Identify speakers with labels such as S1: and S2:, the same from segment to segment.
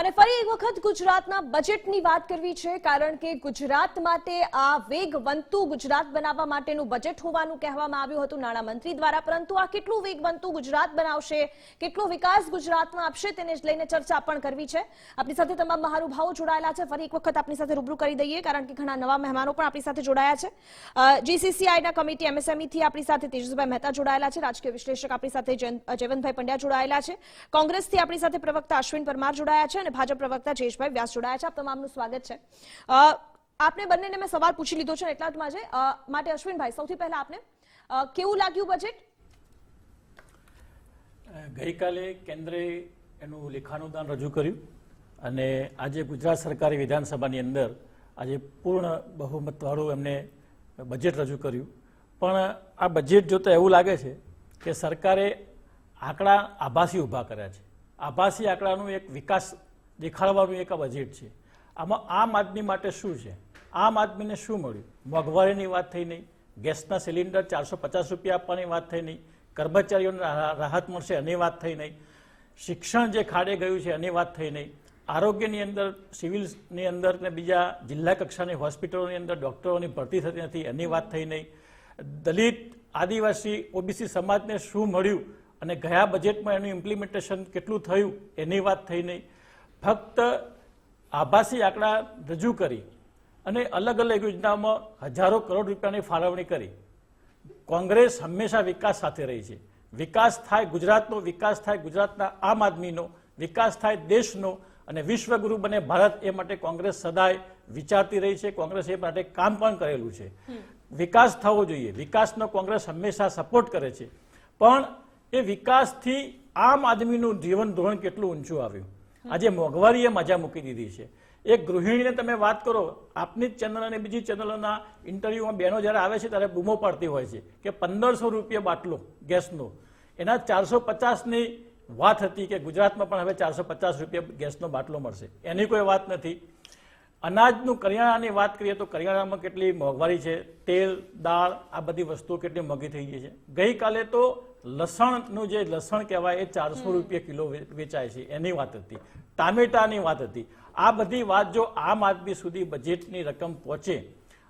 S1: અને ફરી એક વખત ગુજરાતના બજેટની વાત કરવી છે, કારણ કે ગુજરાત માટે આ વેગવંતું ગુજરાત બનાવવા માટેનું બજેટ હોવાનું કહેવામાં આવ્યું હતું નાણામંત્રી દ્વારા. પરંતુ આ કેટલું વેગવંતું ગુજરાત બનાવશે, કેટલો વિકાસ ગુજરાતમાં આપશે તેને જ લઈને ચર્ચા પણ કરવી છે. આપણી સાથે તમામ મહાનુભાવો જોડાયેલા છે. ફરી એક વખત આપણી સાથે રૂબરૂ કરી દઈએ, કારણ કે ઘણા નવા મહેમાનો પણ આપણી સાથે જોડાયા છે. જીસીસીઆઈના કમિટી એમએસએમઈથી આપણી સાથે તેજસભાઈ મહેતા જોડાયેલા છે. રાજકીય વિશ્લેષક આપણી સાથે જયવંતભાઈ પંડ્યા જોડાયેલા છે. કોંગ્રેસથી આપણી સાથે પ્રવક્તા અશ્વિન પરમાર જોડાયા છે અને ભાજપ પ્રવક્તા જયેશભાઈ વ્યાસ જોડાયા છે. આપ તમામનું સ્વાગત છે. આપને બંનેને મેં સવાલ પૂછી લીધો છે એટલા જ માટે માટે અશ્વિનભાઈ, સૌથી પહેલા આપને કેવું લાગ્યું બજેટ
S2: ગઈકાલે કેન્દ્રે એનું લેખાનુદાન રજૂ કર્યું અને આજે ગુજરાત સરકારે વિધાનસભાની અંદર આજે પૂર્ણ બહુમતવાળું એમને બજેટ રજૂ કર્યું. પણ આ બજેટ જોતા એવું લાગે છે કે સરકારે આંકડા આભાસી ઊભા કર્યા છે. આભાસી આંકડાનું એક વિકાસ દેખાડવાનું એક આ બજેટ છે. આમાં આમ આદમી માટે શું છે? આમ આદમીને શું મળ્યું? મોંઘવારીની વાત થઈ નહીં, ગેસના સિલિન્ડર ચારસો પચાસ રૂપિયા આપવાની વાત થઈ નહીં, કર્મચારીઓને રાહત મળશે એની વાત થઈ નહીં, શિક્ષણ જે ખાડે ગયું છે એની વાત થઈ નહીં. આરોગ્યની અંદર સિવિલની અંદર ને બીજા જિલ્લા કક્ષાની હોસ્પિટલોની અંદર ડૉક્ટરોની ભરતી થતી નથી એની વાત થઈ નહીં. દલિત, આદિવાસી, ઓબીસી સમાજને શું મળ્યું અને ગયા બજેટમાં એનું ઇમ્પ્લિમેન્ટેશન કેટલું થયું એની વાત થઈ નહીં. ફક્ત આભાસી આંકડા રજૂ કરી અને અલગ અલગ યોજનામાં હજારો કરોડ રૂપિયાની ફાળવણી કરી. કોંગ્રેસ હંમેશા વિકાસ સાથે રહી છે. વિકાસ થાય ગુજરાતનો વિકાસ થાય ગુજરાતના આમ આદમીનો વિકાસ થાય દેશનો અને વિશ્વગુરુ બને ભારત એ માટે કોંગ્રેસ સદાય વિચારતી રહી છે. કોંગ્રેસ એ માટે કામ પણ કરેલું છે. વિકાસ થવો જોઈએ. વિકાસનો કોંગ્રેસ હંમેશા સપોર્ટ કરે છે. પણ એ વિકાસથી આમ આદમીનું જીવન ધોરણ કેટલું ઊંચું આવ્યું? આજે મોંઘવારીએ મજા મૂકી દીધી છે. એક ગૃહિણીને તમે વાત કરો, આપની જ ચેનલ અને બીજી ચેનલોના ઇન્ટરવ્યુમાં બહેનો જ્યારે આવે છે ત્યારે બૂમો પાડતી હોય છે કે પંદરસો રૂપિયા બાટલો ગેસનો. એના ચારસો પચાસની વાત હતી કે ગુજરાતમાં પણ હવે ચારસો પચાસ રૂપિયા ગેસનો બાટલો મળશે. એની કોઈ વાત નથી. અનાજનું કરિયાણાની વાત કરીએ તો કરિયાણામાં કેટલી મોંઘવારી છે? તેલ, દાળ, આ બધી વસ્તુઓ કેટલી મોંઘી થઈ ગઈ છે. ગઈકાલે તો લસણનું જે લસણ કહેવાય એ ચારસો રૂપિયા કિલો વેચાય છે. એની વાત હતી. ટામેટાની વાત હતી. આ બધી વાત જો આમ આદમી સુધી બજેટની રકમ પહોંચે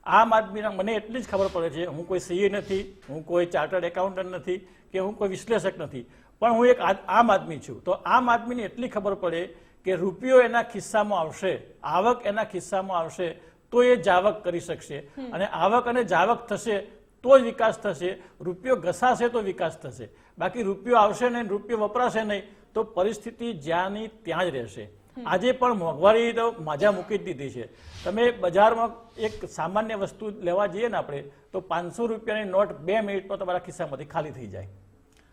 S2: આમ આદમીના મને એટલી જ ખબર પડે છે હું કોઈ સીએ નથી હું કોઈ ચાર્ટર્ડ એકાઉન્ટન્ટ નથી કે હું કોઈ વિશ્લેષક નથી. પણ હું એક આમ આદમી છું. તો આમ આદમીને એટલી ખબર પડે કે રૂપિયો એના ખિસ્સામાં આવશે આવક એના ખિસ્સામાં આવશે તો એ જાવક કરી શકશે. અને આવક અને જાવક થશે તો જ વિકાસ થશે રૂપિયો ઘસાશે તો વિકાસ થશે. બાકી રૂપિયો આવશે નહીં રૂપિયો વપરાશે નહીં તો પરિસ્થિતિ જ્યાંની ત્યાં જ રહેશે. આજે પણ મોંઘવારી તો માજા મૂકી જ દીધી છે. તમે બજારમાં એક સામાન્ય વસ્તુ લેવા જઈએ ને આપણે તો પાંચસો રૂપિયાની નોટ બે મિનિટમાં તમારા ખિસ્સામાંથી ખાલી થઈ જાય.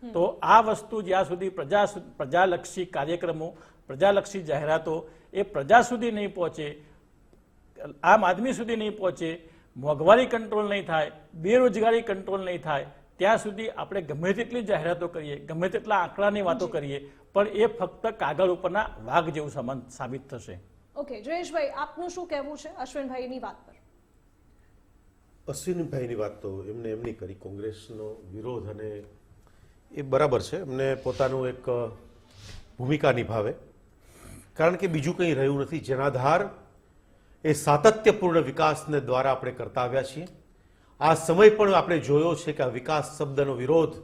S2: તો આ વસ્તુ જ્યાં સુધી પ્રજા પ્રજાલક્ષી કાર્યક્રમો પ્રજાલક્ષી જાહેરાતો એ પ્રજા સુધી નહીં પહોંચે આમ આદમી સુધી નહીં પહોંચે મોંઘવારી કંટ્રોલ નહીં થાય બેરોજગારી કંટ્રોલ નહીં થાય ત્યાં સુધી આપણે ગમે તેટલી જાહેરાતો કરીએ ગમે તેટલા આંકડાની વાતો કરીએ પણ એ ફક્ત કાગળ ઉપરના વાઘ જેવું સમાન સાબિત થશે.
S1: ઓકે જયેશભાઈ આપનું શું કહેવું છે અશ્વિનભાઈની વાત પર?
S3: અશ્વિનભાઈની વાત તો એમને એમની કરી કોંગ્રેસનો વિરોધ અને એ બરાબર છે એમને પોતાનું એક ભૂમિકા નિભાવે. કારણ કે બીજું કંઈ રહ્યું નથી જેના આધાર એ સાતત્યપૂર્ણ વિકાસને દ્વારા આપણે કરતા આવ્યા છીએ. આ સમય પણ આપણે જોયો છે કે આ વિકાસ શબ્દનો વિરોધ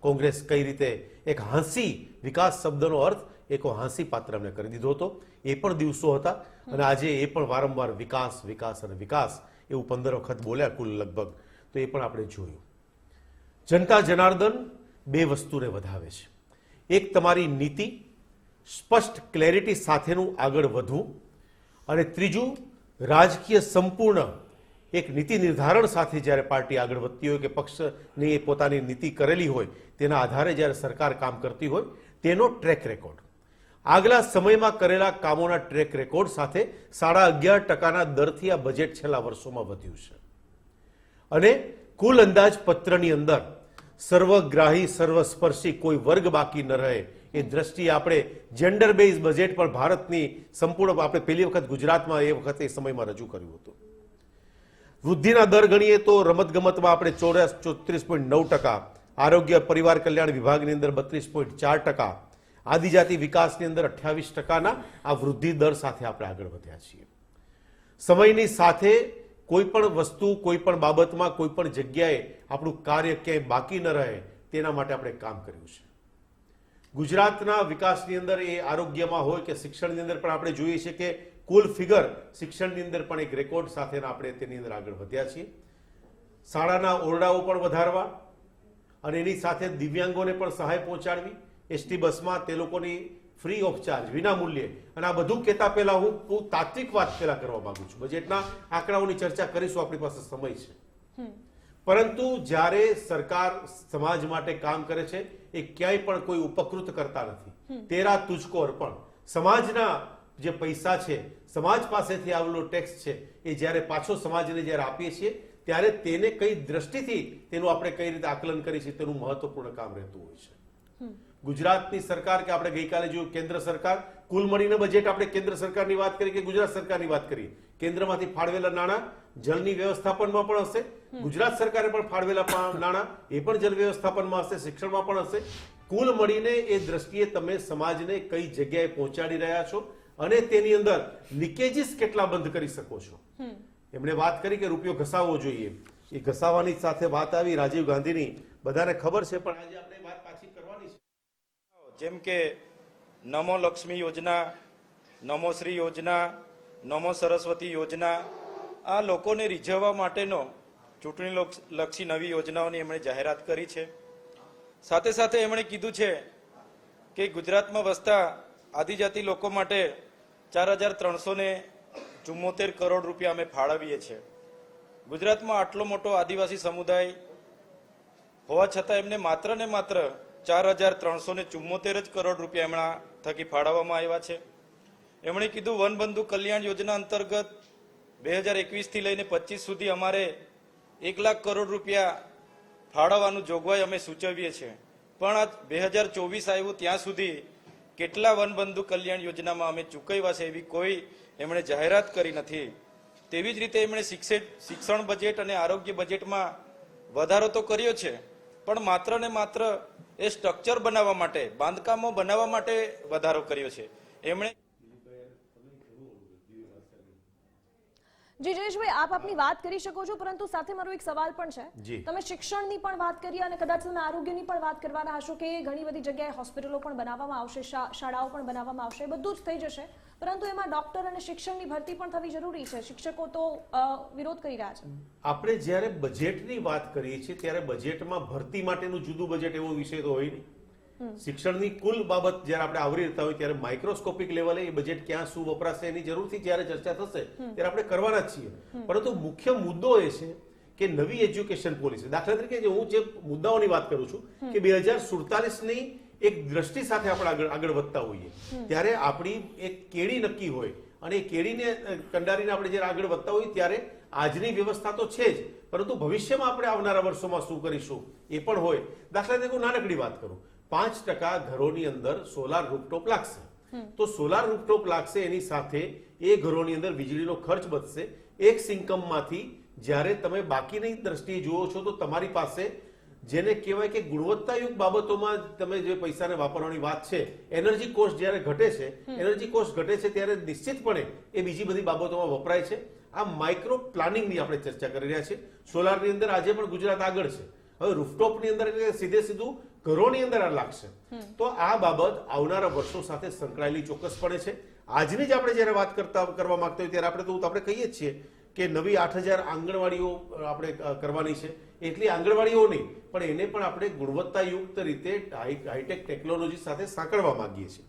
S3: કોંગ્રેસ કઈ રીતે એક હાંસી વિકાસ શબ્દનો અર્થ એક હાંસી પાત્ર એમને કરી દીધો હતો. એ પણ દિવસો હતા અને આજે એ પણ વારંવાર વિકાસ વિકાસ અને વિકાસ એવું પંદર વખત બોલ્યા કુલ લગભગ. તો એ પણ આપણે જોયું. જનતા જનાર્દન બે વસ્તુને વધાવે છે. એક તમારી નીતિ, સ્પષ્ટ ક્લેરિટી સાથેનું આગળ વધવું અને ત્રીજું રાજકીય સંપૂર્ણ એક નીતિ નિર્ધારણ સાથે જ્યારે પાર્ટી આગળ વધતી હોય કે પક્ષની પોતાની નીતિ કરેલી હોય, તેના આધારે જ્યારે સરકાર કામ કરતી હોય, તેનો ટ્રેક રેકોર્ડ આગલા સમયમાં કરેલા કામોના ટ્રેક રેકોર્ડ સાથે સાડા અગિયાર ટકાના દરથી આ બજેટ છેલ્લા વર્ષોમાં વધ્યું છે. અને કુલ અંદાજપત્રની અંદર સર્વગ્રાહી, સર્વસ્પર્શી કોઈ વર્ગ બાકી ન રહે એ દ્રષ્ટિએ આપણે જેન્ડર બેઝ બજેટ પણ ભારતની સંપૂર્ણ આપણે પહેલી વખત ગુજરાતમાં એ વખતે એ સમયમાં રજૂ કર્યું હતું. વૃદ્ધિના દર ગણીએ તો રમતગમતમાં આપણે ચોરાસ ચોત્રીસ પોઈન્ટ નવ ટકા, આરોગ્ય, પરિવાર કલ્યાણ વિભાગની અંદર બત્રીસ પોઈન્ટ ચાર ટકા, આદિજાતિ વિકાસની અંદર અઠ્યાવીસ ટકાના આ વૃદ્ધિ દર સાથે આપણે આગળ વધ્યા છીએ. સમયની સાથે કોઈ પણ વસ્તુ, કોઈ પણ બાબતમાં, કોઈ પણ જગ્યાએ આપણું કાર્ય ક્યાંય બાકી ન રહે તેના માટે આપણે કામ કર્યું છે. ગુજરાતના વિકાસની અંદર એ આરોગ્યમાં હોય કે શિક્ષણની અંદર પણ આપણે જોઈએ છીએ કે કુલ ફિગર શિક્ષણની અંદર પણ એક રેકોર્ડ સાથેના આપણે તેની અંદર આગળ વધ્યા છીએ. શાળાના ઓરડાઓ પણ વધારવા અને એની સાથે દિવ્યાંગોને પણ સહાય પહોંચાડવી. એસટી બસમાં તે લોકોની ફ્રી ઓફ ચાર્જ વિના મૂલ્યે અને આ બધું કહેતા પહેલા હું બહુ તાત્વિક વાત પહેલા કરવા માંગુ છું. બજેટના આંકડાઓની ચર્ચા કરીશું, આપણી પાસે સમય છે. પરંતુ જ્યારે સરકાર સમાજ માટે કામ કરે છે એ ક્યાંય પણ કોઈ ઉપકૃત કરતા નથી. તેરા તુજકો અર્પણ. સમાજના જે પૈસા છે સમાજ પાસેથી આવેલો ટેક્સ છે એ જ્યારે પાછો સમાજને જ્યારે આપીએ છીએ ત્યારે તેને કઈ દ્રષ્ટિથી તેનું આપણે કઈ રીતે આકલન કરીએ છીએ તેનું મહત્વપૂર્ણ કામ રહેતું હોય છે. ગુજરાતની સરકાર કે આપણે ગઈકાલે જોયું કેન્દ્ર સરકાર કુલ મળીને બજેટ આપણે કેન્દ્ર સરકારની વાત કરી કે ગુજરાત સરકારની વાત કરી કેન્દ્રમાંથી ફાળવેલા નાણાં જળની વ્યવસ્થાપનમાં પણ હશે ગુજરાત સરકારે પણ ફાળવેલા નાણાં એ પણ જળ વ્યવસ્થાપનમાં હશે શિક્ષણમાં પણ હશે. કુલ મળીને એ દ્રષ્ટિએ તમે સમાજને કઈ જગ્યાએ પહોંચાડી રહ્યા છો અને તેની અંદર લીકેજીસ કેટલા બંધ કરી શકો છો? એમણે વાત કરી કે રૂપિયો ઘસાવવો જોઈએ. એ ઘસાવાની સાથે વાત આવી રાજીવ ગાંધીની. બધાને ખબર છે પણ આજે આપણે વાત પાછી કરવાની છે
S4: જેમ કે નમો લક્ષ્મી યોજના, નમો શ્રી યોજના, નમો સરસ્વતી યોજના, આ લોકોને રીઝવવા માટેનો ચૂંટણી લોક- લક્ષી નવી યોજનાઓની એમણે જાહેરાત કરી છે. સાથે સાથે એમણે કીધું છે કે ગુજરાતમાં વસતા આદિજાતિ લોકો માટે ચાર હજાર ત્રણસો ચુમ્મોતેર કરોડ રૂપિયા અમે ફાળવીએ છીએ. ગુજરાતમાં આટલો મોટો આદિવાસી સમુદાય હોવા છતાં એમને માત્ર ને માત્ર ચાર હજાર ત્રણસો ને જ કરોડ રૂપિયા એમના થકી ફાળવવામાં આવ્યા છે. એમણે કીધું વનબંધુ કલ્યાણ યોજના અંતર્ગત બે હજાર એકવીસથી લઈને પચીસ સુધી અમારે એક લાખ કરોડ રૂપિયા ફાળવવાનું જોગવાઈ અમે સૂચવીએ છીએ. પણ આ બે હજાર ચોવીસ આવ્યું, ત્યાં સુધી કેટલા વનબંધુ કલ્યાણ યોજનામાં અમે ચૂકવ્યા છે એવી કોઈ એમણે જાહેરાત કરી નથી. તેવી જ રીતે એમણે શિક્ષણ બજેટ અને આરોગ્ય બજેટમાં વધારો તો કર્યો છે, પણ માત્ર ને માત્ર એ સ્ટ્રક્ચર બનાવવા માટે બાંધકામો બનાવવા માટે વધારો કર્યો છે. એમણે
S1: જી જયેશભાઈ આપ આપની વાત કરી શકો છો પરંતુ સાથે મારો એક સવાલ પણ છે. તમે શિક્ષણની પણ વાત કરી અને કદાચ તમે આરોગ્યની પણ વાત કરવાના હશો કે ઘણી બધી જગ્યાએ હોસ્પિટલો પણ બનાવવામાં આવશે શા- શાળાઓ પણ બનાવવામાં આવશે બધું જ થઈ જશે. પરંતુ એમાં ડોક્ટર અને શિક્ષણની ભરતી પણ થવી જરૂરી છે. શિક્ષકો તો વિરોધ કરી રહ્યા છે.
S3: આપણે જ્યારે બજેટની વાત કરીએ છીએ ત્યારે બજેટમાં ભરતી માટેનું જુદું બજેટ એવો વિષય તો હોય નહીં. શિક્ષણની કુલ બાબત જ્યારે આપણે આવરી રહેતા હોય ત્યારે માઇક્રોસ્કોપિક લેવલે એ બજેટ ક્યાં શું વપરાશે એની જરૂરથી જ્યારે ચર્ચા થશે ત્યારે આપણે કરવાના જ છીએ. પરંતુ મુખ્ય મુદ્દો એ છે કે નવી એજ્યુકેશન પોલિસી દાખલા તરીકે હું જે મુદ્દાઓની વાત કરું છું કે બે હજાર સુડતાલીસની એક દ્રષ્ટિ સાથે આપણે આગળ આગળ વધતા હોઈએ. ત્યારે આપણી એક કેડી નક્કી હોય અને એ કેડીને કંડારીને આપણે જ્યારે આગળ વધતા હોઈએ ત્યારે આજની વ્યવસ્થા તો છે જ પરંતુ ભવિષ્યમાં આપણે આવનારા વર્ષોમાં શું કરીશું એ પણ હોય. દાખલા તરીકે હું નાનકડી વાત કરું. પાંચ ટકા ઘરોની અંદર સોલાર રૂપટોપ લાગશે. તો સોલાર રૂપટોપ લાગશે એની સાથે એ ઘરોની અંદર વીજળીનો ખર્ચ બચશે એક ઇન્કમમાંથી જ્યારે તમે બાકીની દ્રષ્ટિએ જુઓ છો તો તમારી પાસે જેને કહેવાય કે ગુણવત્તાયુક્ત બાબતોમાં તમે જે પૈસાને વાપરવાની વાત છે એનર્જી કોસ્ટ જ્યારે ઘટે છે એનર્જી કોસ્ટ ઘટે છે ત્યારે નિશ્ચિતપણે એ બીજી બધી બાબતોમાં વપરાય છે. આ માઇક્રો પ્લાનિંગની આપણે ચર્ચા કરી રહ્યા છીએ. સોલારની અંદર આજે પણ ગુજરાત આગળ છે. હવે રૂફટોપની અંદર સીધે સીધું ઘરોની અંદર આ લાગશે. તો આ બાબત આવનારા વર્ષો સાથે સંકળાયેલી ચોક્કસપણે છે. આજની જ આપણે જ્યારે વાત કરતા કરવા માંગતા હોય ત્યારે આપણે તો આપણે કહીએ જ છીએ કે નવી આઠ હજાર આંગણવાડીઓ આપણે કરવાની છે. એટલી આંગણવાડીઓ નહીં પણ એને પણ આપણે ગુણવત્તાયુક્ત રીતે હાઈ- હાઈટેક ટેકનોલોજી સાથે સાંકળવા માંગીએ છીએ.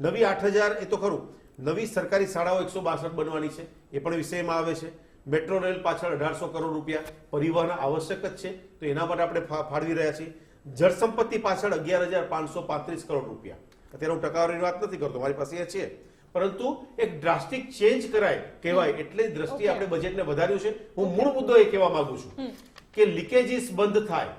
S3: નવી આઠ હજાર એ તો ખરું નવી સરકારી શાળાઓ એકસો બાસઠ બનવાની છે એ પણ વિષયમાં આવે છે. મેટ્રો રેલ પાછળ અઢારસો કરોડ રૂપિયા પરિવહન આવશ્યક જ છે તો એના માટે આપણે ફાળવી રહ્યા છીએ. જળ સંપત્તિ પાછળ અગિયાર હજાર પાંચસો પાંત્રીસ કરોડ રૂપિયા. અત્યારે હું ટકાવારીની વાત નથી કરતો મારી પાસે એ છે. પરંતુ એક ડ્રાસ્ટિક ચેન્જ કરાય કહેવાય એટલે દ્રષ્ટિ દ્રષ્ટિએ આપણે બજેટને વધાર્યું છે. હું મૂળ મુદ્દો એ કહેવા માંગુ છું કે લીકેજીસ બંધ થાય.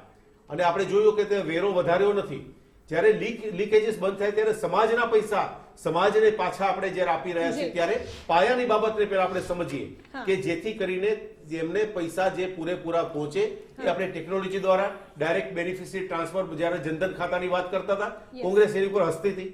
S3: અને આપણે જોયું કે તે વેરો વધાર્યો નથી. જ્યારે લીક લીકેજીસ બંધ થાય ત્યારે સમાજના પૈસા સમાજને પાછા આપણે જ્યારે આપી રહ્યા છીએ ત્યારે પાયાની બાબતને પહેલા આપણે સમજીએ કે જેથી કરીને જેમને પૈસા જે પૂરેપૂરા પહોંચે એ આપણે ટેકનોલોજી દ્વારા ડાયરેક્ટ બેનિફિશિયરી ટ્રાન્સફર જ્યારે જનધન ખાતાની વાત કરતા હતા કોંગ્રેસ એની ઉપર હસતી હતી.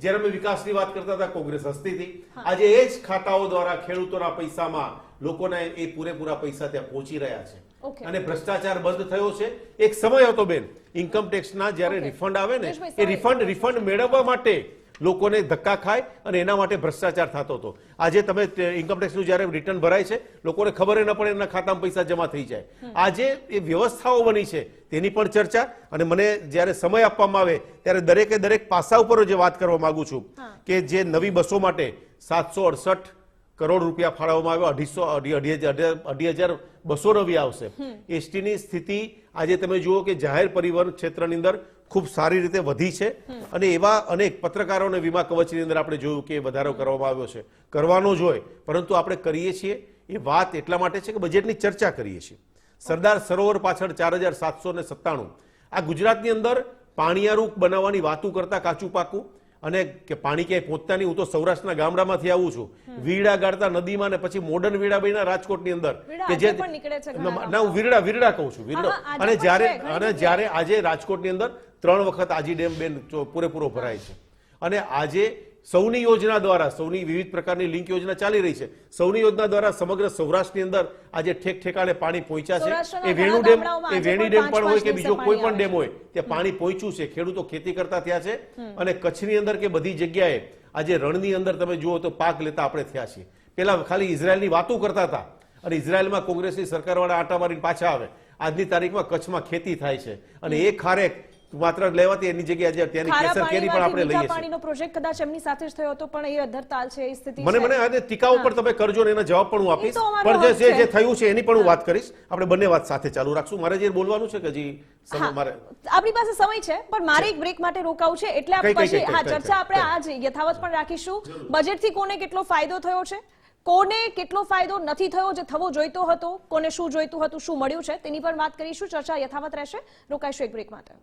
S3: જ્યારે અમે વિકાસની વાત કરતા હતા કોંગ્રેસ હસ્તી હતી. આજે એ જ ખાતાઓ દ્વારા ખેડૂતોના પૈસામાં લોકોના એ પૂરેપૂરા પૈસા ત્યાં પહોંચી રહ્યા છે. અને ભ્રષ્ટાચાર બંધ થયો છે. એક સમય હતો બેન ઇન્કમ ટેક્સના જ્યારે. રિફંડ આવે ને એ રિફંડ રિફંડ મેળવવા માટે લોકોને ધક્કા ખાય અને એના માટે ભ્રષ્ટાચાર થતો હતો. આજે તમે ઇન્કમટેક્સનું જ્યારે રિટર્ન ભરાય છે લોકોને ખબર ન પડે એના ખાતામાં પૈસા જમા થઈ જાય. આજે એ વ્યવસ્થાઓ બની છે તેની પણ ચર્ચા અને મને જ્યારે સમય આપવામાં આવે ત્યારે દરેકે દરેક પાસા ઉપર જે વાત કરવા માંગુ છું કે જે નવી બસો માટે સાતસો અડસઠ કરોડ રૂપિયા ફાળવવામાં આવ્યો અઢીસો અઢી હજાર બસો નવી આવશે. એસટીની સ્થિતિ આજે તમે જુઓ કે જાહેર પરિવહન ક્ષેત્રની અંદર ખૂબ સારી રીતે વધી છે. અને એવા અનેક પત્રકારો અને વીમા કવચની અંદર આપણે જોયું કે વધારો કરવામાં આવ્યો છે. કરવાનો જ હોય, પરંતુ આપણે કરીએ છીએ એ વાત એટલા માટે છે કે બજેટની ચર્ચા કરીએ છીએ. સરદાર સરોવર પાછળ ચાર હજાર સાતસો ને સત્તાણું. આ ગુજરાતની અંદર પાણીયારૂપ બનાવવાની વાતું કરતા કાચું પાકું અને કે પાણી ક્યાંય પહોંચતા નહીં હું તો સૌરાષ્ટ્રના ગામડામાંથી આવું છું. વીડા ગાળતા નદીમાં ને પછી મોડર્ન વીડા બન્યા રાજકોટની અંદર. કે
S1: ઘણા
S3: ના, હું વીરડા વીરડા કહું છું વીરડા. અને જ્યારે અને જ્યારે આજે રાજકોટની અંદર ત્રણ વખત આજી ડેમ બેન પૂરેપૂરો ભરાય છે. અને આજે સૌની યોજના દ્વારા સૌની વિવિધ પ્રકારની લિંક યોજના ચાલી રહી છે. સૌની યોજના દ્વારા સમગ્ર સૌરાષ્ટ્રની અંદર આજે ઠેક ઠેકાણે પાણી પહોંચ્યા છે. એ વેણુ ડેમ એ વેણી ડેમ પણ હોય કે બીજો કોઈ પણ ડેમ હોય ત્યાં પાણી પહોંચ્યું છે. ખેડૂતો ખેતી કરતા થયા છે અને કચ્છની અંદર કે બધી જગ્યાએ આજે રણની અંદર તમે જુઓ તો પાક લેતા આપણે થયા છીએ. પેલા ખાલી ઇઝરાયલની વાતો કરતા હતા અને ઇઝરાયલમાં કોંગ્રેસની સરકારવાળા આટા મારીને પાછા આવે. આજની તારીખમાં કચ્છમાં ખેતી થાય છે. અને એ ખારેક માત્ર લેવાતી એની જગ્યાએ આજે
S1: અત્યારની
S3: કેસર કેરી પણ આપણે લઈએ છીએ.
S1: પાણીનો પ્રોજેક્ટ કદાચ એમની સાથે જ થયો હતો પણ એ અધરતાલ છે એ સ્થિતિ
S3: મને મને આને ટીકા ઉપર તમે કરજો ને એના જવાબ પણ હું આપીશ. પણ જે જે- થયું છે એની પણ હું વાત કરીશ. આપણે બંને વાત સાથે ચાલુ રાખશું. મારે જે બોલવાનું છે કે જી સમય મારે
S1: આપણી પાસે સમય છે પણ મારે એક બ્રેક માટે રોકાવું છે એટલે
S3: કઈ,
S1: પછી હા ચર્ચા આપણે આજ યથાવત પણ રાખીશું. બજેટથી કોને કેટલો ફાયદો થયો છે? કોને કેટલો ફાયદો નથી થયો જે થવો જોઈતો હતો? કોને શું જોઈતું હતું? શું મળ્યું છે? તેની પણ વાત કરીશું. ચર્ચા યથાવત રહેશે. રોકાઈશું એક બ્રેક માટે.